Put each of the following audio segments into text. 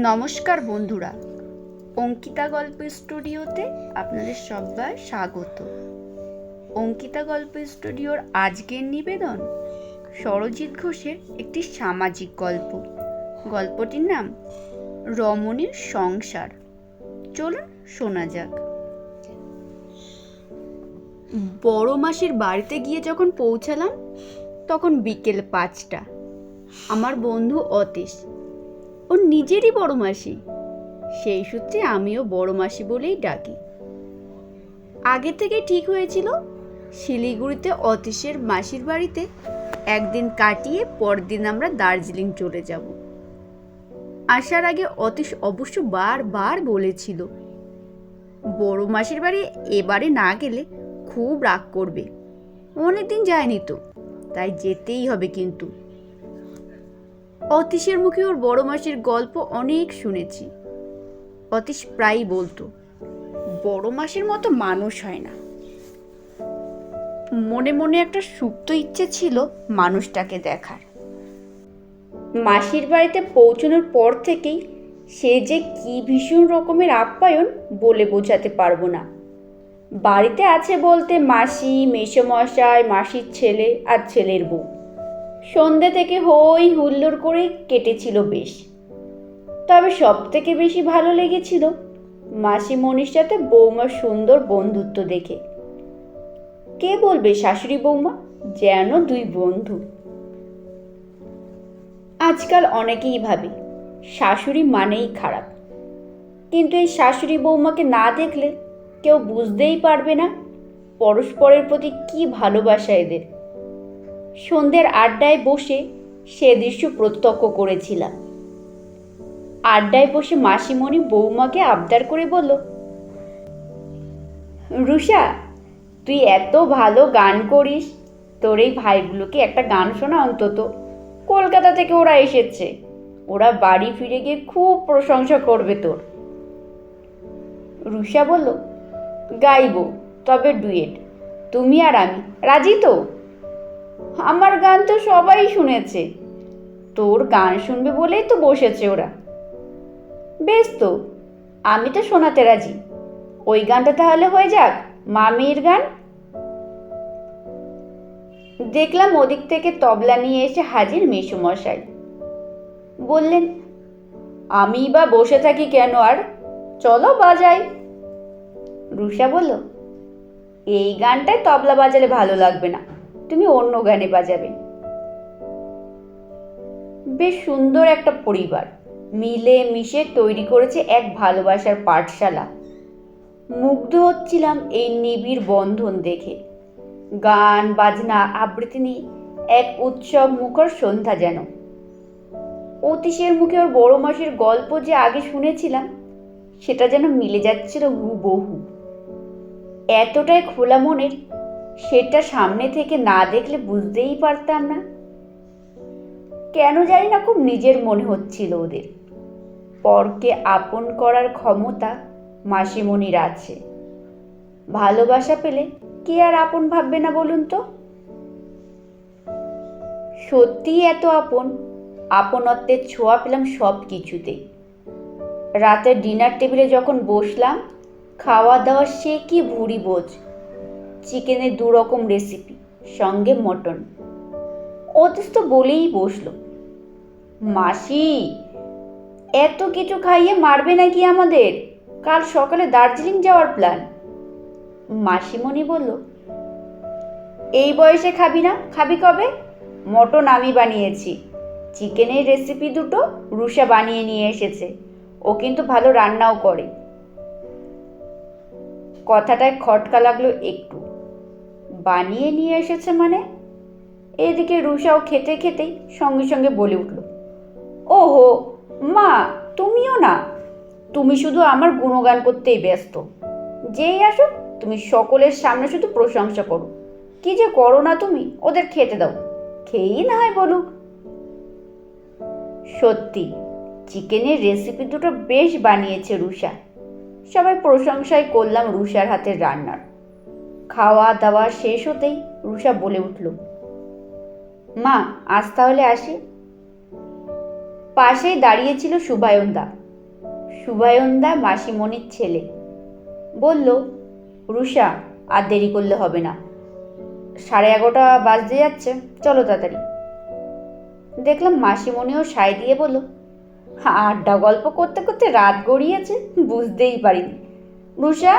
নমস্কার বন্ধুরা, অঙ্কিতা গল্প স্টুডিওতে আপনাদের সবার স্বাগত। অঙ্কিতা গল্প স্টুডিওর আজকের নিবেদন সরজিৎ ঘোষের একটি সামাজিক গল্প। গল্পটির নাম রমণীর সংসার। চলুন শোনা যাক। বড় মাসির বাড়িতে গিয়ে যখন পৌঁছালাম, তখন বিকেল পাঁচটা। আমার বন্ধু অতীশ ওর নিজেরই বড় মাসি। সেই সূত্রে আমিও বড় মাসি বলেই ডাকি। আগে থেকে ঠিক হয়েছিল, শিলিগুড়িতে অতীশের মাসির বাড়িতে একদিন কাটিয়ে পরদিন আমরা দার্জিলিং চলে যাব। আসার আগে অতীশ অবশ্য বারবার বলেছিল, বড় মাসির বাড়ি এবারে না গেলে খুব রাগ করবে। অনেকদিন যায়নি তো, তাই যেতেই হবে কিন্তু। অতীশের মুখে ওর বড় মাসির গল্প অনেক শুনেছি। অতীশ প্রায়ই বলতো, বড় মাসের মতো মানুষ হয় না। মনে মনে একটা সুপ্ত ইচ্ছে ছিল মানুষটাকে দেখার। মাসির বাড়িতে পৌঁছানোর পর থেকেই সে যে কি ভীষণ রকমের আপ্যায়ন বলে বোঝাতে পারব না। বাড়িতে আছে বলতে মাসি, মেসোমশাই, মাসির ছেলে আর ছেলের বউ। সন্ধ্যে থেকে হই হুল্লোড় করে কেটেছিল বেশ। তবে সব থেকে বেশি ভালো লেগেছিল মাসিমণির সাথে বৌমার সুন্দর বন্ধুত্ব দেখে। কে বলবে শাশুড়ি বৌমা? যেন দুই বন্ধু। আজকাল অনেকেই ভাবে, শাশুড়ি মানেই খারাপ। কিন্তু এই শাশুড়ি বৌমাকে না দেখলে কেউ বুঝতেই পারবে না পরস্পরের প্রতি কি ভালোবাসা এদের। সন্ধ্যের আড্ডায় বসে সে দৃশ্য প্রত্যক্ষ করেছিলাম। আড্ডায় বসে মাসিমণি বৌমাকে আবদার করে বলল, রুষা, তুই এত ভালো গান করিস, তোর এই ভাইগুলোকে একটা গান শোনা অন্তত। কলকাতা থেকে ওরা এসেছে। ওরা বাড়ি ফিরে গিয়ে খুব প্রশংসা করবে তোর। রুষা বলল, গাইবো, তবে ডুয়েট। তুমি আর আমি, রাজি তো? আমার গান তো সবাই শুনেছে। তোর গান শুনবে বলেই তো বসেছে ওরা। বেশ তো, আমি তো শোনাতে রাজি। ওই গানটা তাহলে হয়ে যাক, মামির গান। দেখলাম ওদিক থেকে তবলা নিয়ে এসে হাজির মেসুমশাই বললেন, আমি বা বসে থাকি কেন আর? চলো বাজাই। রুষা বলল, এই গানটায় তবলা বাজালে ভালো লাগবে না। তুমি অন্য গানে বাজাবে। বেশ সুন্দর একটা পরিবার। মিলে মিশে তৈরি করেছে এক ভালোবাসার পাঠশালা। মুগ্ধ হচ্ছিলাম এই নিবিড় বন্ধন দেখে। গান, বাজনা, আবৃত্তি নিয়ে এক উৎসব মুখর সন্ধ্যা যেন। অতীশের মুখে ওর বড় মাসির গল্প যে আগে শুনেছিলাম, সেটা যেন মিলে যাচ্ছিল হুবহু। এতটাই খোলা মনের সেটা সামনে থেকে না দেখলে বুঝতেই পারতাম না। কেন জানি না খুব নিজের মনে হচ্ছিল ওদের। পরকে আপন করার ক্ষমতা মাসিমণির আছে। ভালোবাসা পেলে কে আর আপন ভাববে না বলুন তো? সত্যিই এত আপন, আপনত্বের ছোঁয়া পেলাম সব কিছুতেই রাতের ডিনার টেবিলে যখন বসলাম, খাওয়া দাওয়া সে কি ভুড়ি বোঝ। চিকেনের দু রকম রেসিপি সঙ্গে মটন অতীশ তো বলেই বসল। মাসি, এত কিছু খাইয়ে মারবে নাকি আমাদের? কাল সকালে দার্জিলিং যাওয়ার প্ল্যান মাসিমণি বলল, এই বয়সে খাবি না? খাবি কবে? মটন আমি বানিয়েছি। চিকেনের রেসিপি দুটো রুষা বানিয়ে নিয়ে এসেছে। ও কিন্তু ভালো রান্নাও করে। কথাটায় খটকা লাগল একটু। বানিয়ে নিয়ে এসেছে মানে? এদিকে রুষাও খেতে খেতেই সঙ্গে সঙ্গে বলে উঠল, ওহো, মা, তুমিও না? তুমি শুধু আমার গুণগান করতেই ব্যস্ত। যেই আসো তুমি সকলের সামনে শুধু প্রশংসা করো। কি যে করো না তুমি, ওদের খেতে দাও। খেয়েই না হয় বলুক। সত্যি, চিকেনের রেসিপি দুটো বেশ বানিয়েছে রুষা সবাই প্রশংসাই করলাম রুষার হাতের রান্নার। খাওয়া দাওয়া শেষ হতেই রুষা বলে উঠল, মা, আজ তাহলে আসি। পাশেই দাঁড়িয়েছিল সুবায়নদা। শুভায়ন্দা মাসিমণির ছেলে। বলল রুষা আর দেরি করলে হবে না। সাড়ে এগারোটা বাজতে যাচ্ছে, চলো তাড়াতাড়ি। দেখলাম মাসিমণিও সায় দিয়ে বলল, আড্ডা গল্প করতে করতে রাত গড়িয়েছে, বুঝতেই পারিনি। রুষা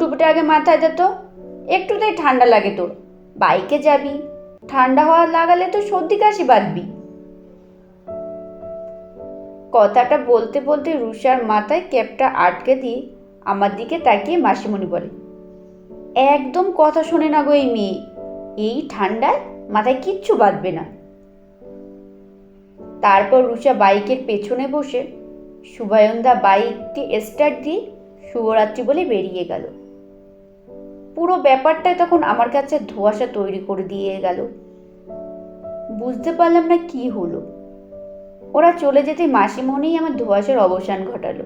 টুপিটা আগে মাথায় দে তো। একটুতেই ঠান্ডা লাগে তোর। বাইকে যাবি, ঠান্ডা হওয়া লাগালে তো সর্দি কাশি বাঁধবি। কথাটা বলতে বলতে রুষার মাথায় ক্যাপটা আটকে দিয়ে আমার দিকে তাকিয়ে মাসিমণি বলে, একদম কথা শোনে না গো এই মেয়ে। এই ঠান্ডায় মাথায় কিচ্ছু বাঁধবে না। তারপর রুষা বাইকের পেছনে বসে শুভায়ন্দা বাইককে স্টার্ট দিয়ে শুভরাত্রি বলে বেরিয়ে গেল। পুরো ব্যাপারটাই তখন আমার কাছে ধোঁয়াশা তৈরি করে দিয়ে গেল। বুঝতে পারলাম না কি হলো। ওরা চলে যেতে মাসিমণিই আমার ধোঁয়াশার অবসান ঘটালো।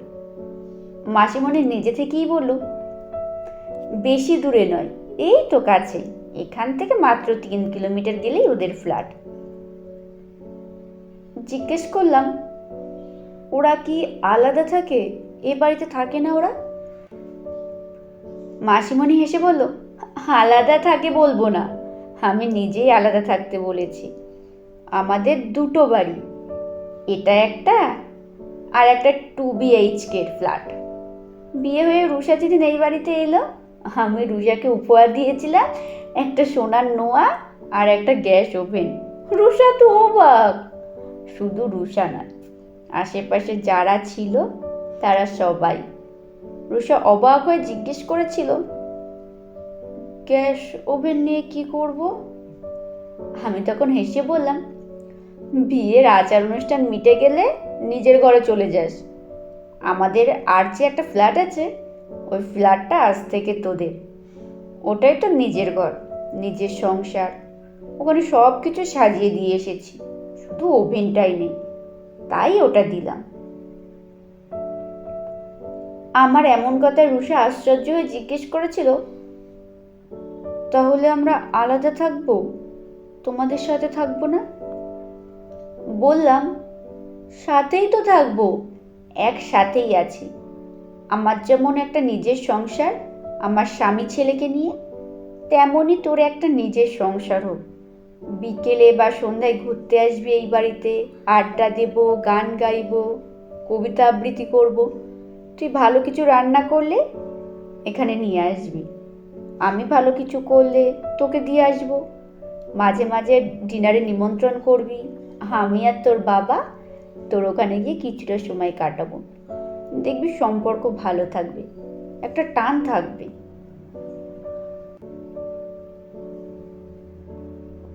মাসিমণি নিজে থেকেই বলল, বেশি দূরে নয়, এই তো কাছে। এখান থেকে মাত্র তিন কিলোমিটার গেলেই ওদের ফ্ল্যাট। জিজ্ঞেস করলাম, ওরা কি আলাদা থাকে? এ বাড়িতে থাকে না ওরা? মাসিমণি হেসে বলল, আলাদা থাকে বলব না। আমি নিজেই আলাদা থাকতে বলেছি। আমাদের দুটো বাড়ি। এটা একটা আর একটা টু বিএইচকের ফ্ল্যাট। বিয়ে হয়ে রুষা যেদিন এই বাড়িতে এলো। আমি রুষাকে উপহার দিয়েছিলাম, একটা সোনার নোয়া আর একটা গ্যাস ওভেন। রুষা তো অবাক। শুধু রুষা না, আশেপাশে যারা ছিল তারা সবাই রুষা অবাক হয়ে জিজ্ঞেস করেছিল গ্যাস ওভেন নিয়ে কি করব? আমি তখন হেসে বললাম, বিয়ের আচার অনুষ্ঠান মিটে গেলে নিজের ঘরে চলে যাস। আমাদের আর যে একটা ফ্ল্যাট আছে, ওই ফ্ল্যাটটা আজ থেকে তোদের। ওটাই তো নিজের ঘর, নিজের সংসার। ওখানে সব কিছু সাজিয়ে দিয়ে এসেছি, শুধু ওভেনটাই নেই। তাই ওটা দিলাম। আমার এমন কথায় রুষা আশ্চর্য হয়ে জিজ্ঞেস করেছিল, তাহলে আমরা আলাদা থাকব? তোমাদের সাথে থাকব না? বললাম, সাথেই তো থাকব, একসাথেই আছি। আমার যেমন একটা নিজের সংসার, আমার স্বামী ছেলেকে নিয়ে, তেমনই তোর একটা নিজের সংসার হোক বিকেলে বা সন্ধ্যায় ঘুরতে আসবি এই বাড়িতে, আড্ডা দেব, গান গাইব, কবিতা আবৃত্তি করব। তুই ভালো কিছু রান্না করলে এখানে নিয়ে আসবি। আমি ভালো কিছু করলে তোকে দিয়ে আসব। মাঝে মাঝে ডিনারে নিমন্ত্রণ করবি। আমি আর তোর বাবা তোর ওখানে গিয়ে কিছুটা সময় কাটাবো। দেখবি সম্পর্ক ভালো থাকবে, একটা টান থাকবে।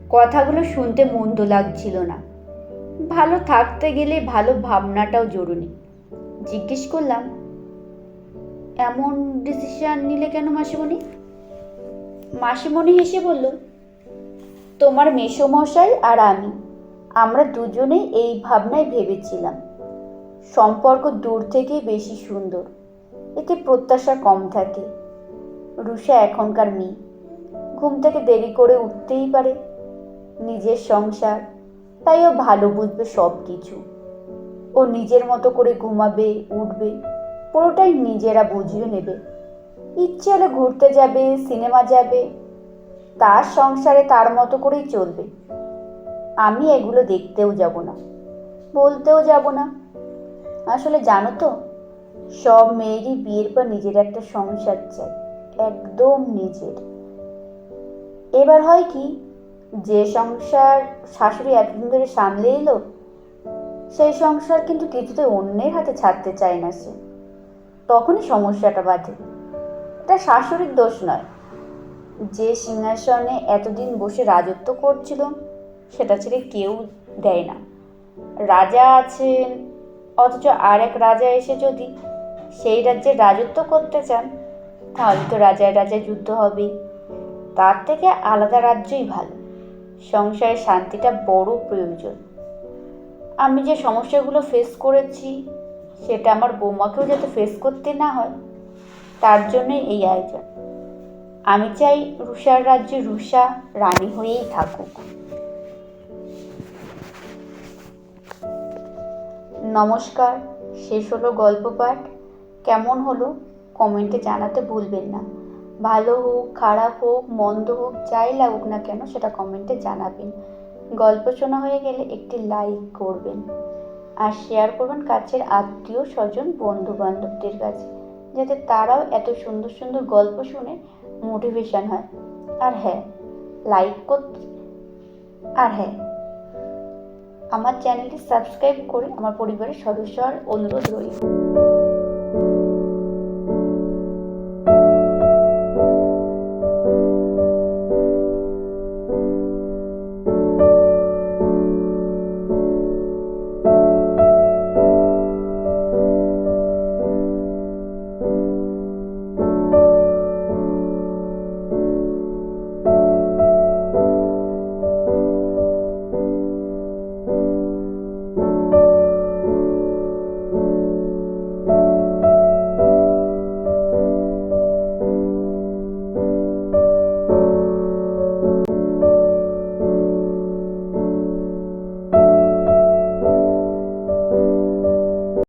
কথাগুলো শুনতে মন্দ লাগছিল না। ভালো থাকতে গেলে ভালো ভাবনাটাও জরুরি। জিজ্ঞেস করলাম এমন ডিসিশন নিলে কেন মাসিমণি? মাসিমণি হেসে বলল, তোমার মেসোমশাই আর আমি, আমরা দুজনেই এই ভাবনায় ভেবেছিলাম। সম্পর্ক দূর থেকে বেশি সুন্দর, এতে প্রত্যাশা কম থাকে। রুষা এখনকার মেয়ে, ঘুম থেকে দেরি করে উঠতেই পারে। নিজের সংসার, তাই ও ভালো বুঝবে সব কিছু ও নিজের মতো করে ঘুমাবে, উঠবে। পুরোটাই নিজেরা বুঝিয়ে নেবে। ইচ্ছে হলে ঘুরতে যাবে, সিনেমা যাবে, তার সংসারে তার মতো করেই চলবে। আমি এগুলো দেখতেও যাব না, বলতেও যাব না। আসলে জানো তো, সব মেয়েরই বিয়ের পর নিজের একটা সংসার চাই, একদম নিজের। এবার হয় কি, যে সংসার শাশুড়ি এতদিন ধরে সামলে এলো, সেই সংসার কিন্তু কিছুতে অন্যের হাতে ছাড়তে চায় না সে। তখনই সমস্যাটা বাধে এটা শাশুড়ির দোষ নয়। যে সিংহাসনে এতদিন বসে রাজত্ব করছিল, সেটা ছেড়ে কেউ দেয় না। রাজা আছেন, অথচ আর এক রাজা এসে যদি সেই রাজ্যে রাজত্ব করতে চান, তাহলে তো রাজায় রাজায় যুদ্ধ হবেই তার থেকে আলাদা রাজ্যই ভালো। সংসারে শান্তিটা বড় প্রয়োজন। আমি যে সমস্যাগুলো ফেস করেছি সেটা আমার বৌমাকেও যাতে ফেস করতে না হয়, তার জন্যই এই আয়োজন। আমি চাই রুষার রাজ্যে রুষা রানী হয়েই থাকুক। নমস্কার, শেষ হলো গল্প পাঠ। কেমন হলো? কমেন্টে জানাতে ভুলবেন না। ভালো হোক, খারাপ হোক, মন্দ হোক, যাই লাগুক না কেন, সেটা কমেন্টে জানাবেন। গল্প শোনা হয়ে গেলে একটি লাইক করবেন। আর শেয়ার করবেন কাছের আত্মীয়, স্বজন বন্ধু বান্ধবদের কাছে, যাতে তারাও এত সুন্দর সুন্দর গল্প শুনে মোটিভেশন হয়। আর হ্যাঁ লাইক করতে আর হ্যাঁ আমার চ্যানেলটি সাবস্ক্রাইব করে আমার পরিবারের সদস্য হওয়ার অনুরোধ রইল।